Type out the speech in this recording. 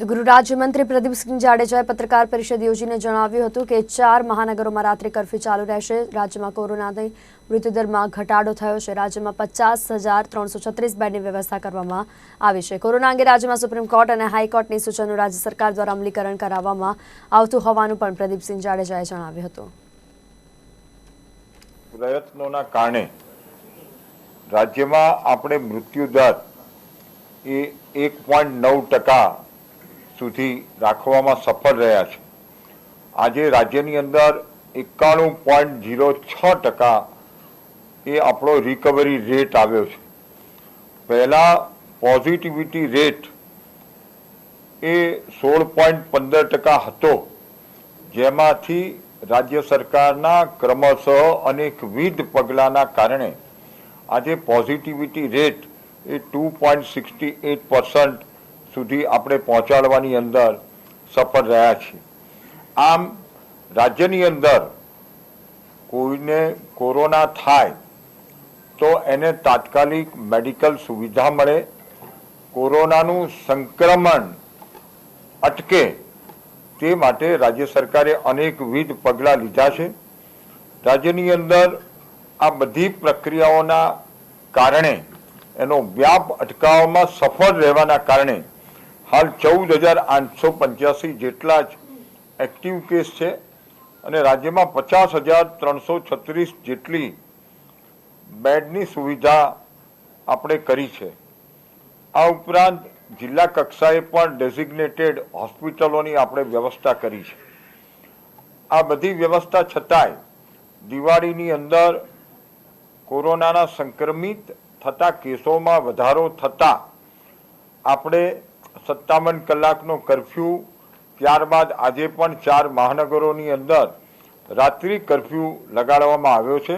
તો ગૃહ રાજ્યમંત્રી પ્રદીપસિંહ જાડેજાએ પત્રકાર પરિષદ યોજીને જણાવ્યું હતું કે ચાર મહાનગરોમાં રાત્રિ કર્ફ્યુ ચાલુ રહેશે. રાજ્યમાં કોરોનાની મૃત્યુદરમાં ઘટાડો થયો છે. રાજ્યમાં પચાસ હજાર બેડની વ્યવસ્થા કરવામાં આવી છે. કોરોના અંગે રાજ્યમાં સુપ્રીમ કોર્ટ અને હાઈકોર્ટની સૂચનો રાજ્ય સરકાર દ્વારા અમલીકરણ કરાવવામાં આવતું હોવાનું પણ પ્રદીપસિંહ જાડેજાએ જણાવ્યું હતું. પ્રયત્નોના કારણે રાજ્યમાં આપણે મૃત્યુદર એ એક પોઈન્ટ નવ ટકા સુધી રાખવામાં સફળ રહ્યા છે. આજે રાજ્યની અંદર એકાણું પોઈન્ટ ઝીરો છ ટકા એ આપણો રિકવરી રેટ આવ્યો છે. પહેલાં પોઝિટિવિટી રેટ એ સોળ પોઈન્ટ પંદર ટકા હતો, જેમાંથી રાજ્ય સરકારના ક્રમશઃ અનેકવિધ પગલાંના કારણે આજે પોઝિટિવિટી રેટ એ two point sixty eight percent સુધી આપણે પહોંચાડવાની અંદર સફળ રહ્યા છીએ. આમ રાજ્યની અંદર કોઈને કોરોના થાય તો એને તાત્કાલિક મેડિકલ સુવિધા મળે. કોરોનાનું સંક્રમણ અટકે તે માટે રાજ્ય સરકારે અનેકવિધ પગલાં લીધા છે. રાજ્યની અંદર આ બધી પ્રક્રિયાઓના કારણે એનો વ્યાપ અટકાવવામાં સફળ રહેવાના કારણે હાલ ચૌદ હજાર આઠસો પંચ્યાસી જેટલા જ એક્ટિવ કેસ છે અને રાજ્યમાં પચાસ હજાર ત્રણસો છત્રીસ જેટલી બેડની સુવિધા આપણે કરી છે. આ ઉપરાંત જિલ્લા કક્ષાએ પણ ડેઝિગ્નેટેડ હોસ્પિટલોની આપણે વ્યવસ્થા કરી છે. આ બધી વ્યવસ્થા છતાંય દિવાળીની અંદર કોરોનાના સંક્રમિત થતા કેસોમાં વધારો થતાં આપણે સત્તાવન કલાકનો કરફ્યુ ત્યારબાદ આજે પણ ચાર મહાનગરોની અંદર રાત્રિ કરફ્યુ લગાડવામાં આવ્યો છે.